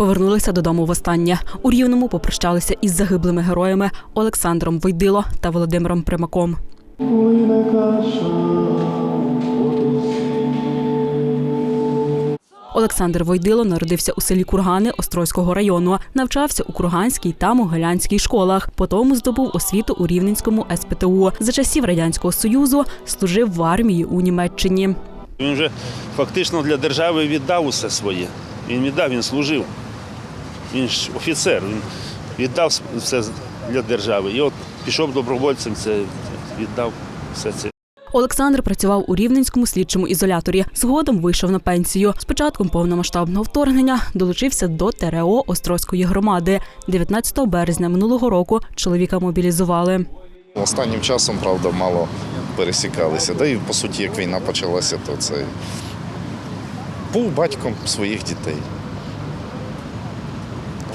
Повернулися додому востаннє. У Рівному попрощалися із загиблими героями Олександром Войдило та Володимиром Примаком. Олександр Войдило народився у селі Кургани Острозького району. Навчався у Курганській та Могилянській школах. Потім здобув освіту у Рівненському СПТУ. За часів радянського союзу служив в армії у Німеччині. Він вже фактично для держави віддав усе своє. Він віддав, він служив. Він ж офіцер, він віддав все для держави. І от пішов добровольцем, це віддав все це. Олександр працював у рівненському слідчому ізоляторі. Згодом вийшов на пенсію. З початком повномасштабного вторгнення долучився до ТРО Острозької громади. 19 березня минулого року чоловіка мобілізували. Останнім часом, правда, мало пересікалися. Да і по суті, як війна почалася, то це був батьком своїх дітей.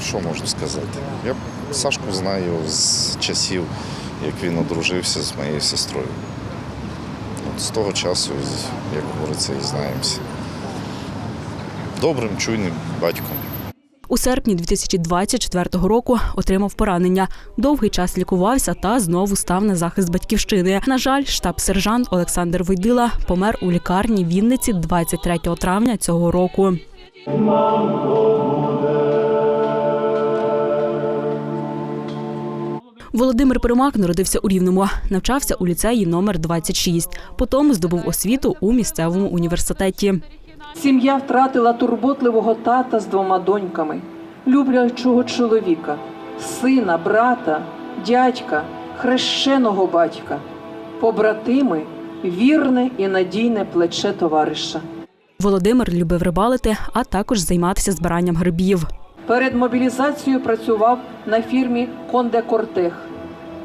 Що можу сказати? Я Сашку знаю з часів, як він одружився з моєю сестрою. От з того часу, як говориться, і знаємося. Добрим, чуйним батьком. У серпні 2024 року отримав поранення. Довгий час лікувався та знову став на захист батьківщини. На жаль, штаб-сержант Олександр Войдила помер у лікарні Вінниці 23 травня цього року. Володимир Примак народився у Рівному, навчався у ліцеї номер 26. Потім здобув освіту у місцевому університеті. Сім'я втратила турботливого тата з двома доньками, люблячого чоловіка, сина, брата, дядька, хрещеного батька, побратими, вірне і надійне плече товариша. Володимир любив рибалити, а також займатися збиранням грибів. Перед мобілізацією працював на фірмі Конде Кортех,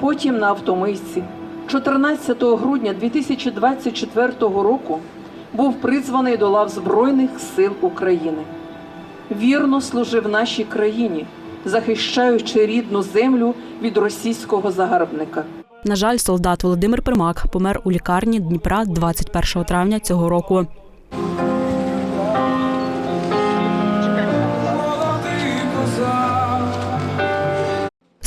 потім на автомийці. 14 грудня 2024 року був призваний до лав Збройних сил України. Вірно служив нашій країні, захищаючи рідну землю від російського загарбника. На жаль, солдат Володимир Примак помер у лікарні Дніпра 21 травня цього року. –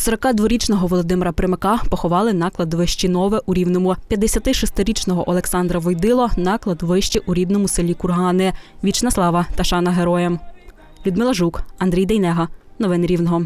42-річного Володимира Примака поховали на кладовищі Нове у Рівному. 56-річного Олександра Войдило на кладовищі у рідному селі Кургани. Вічна слава та шана героям. Людмила Жук, Андрій Дейнега. Новини Рівного.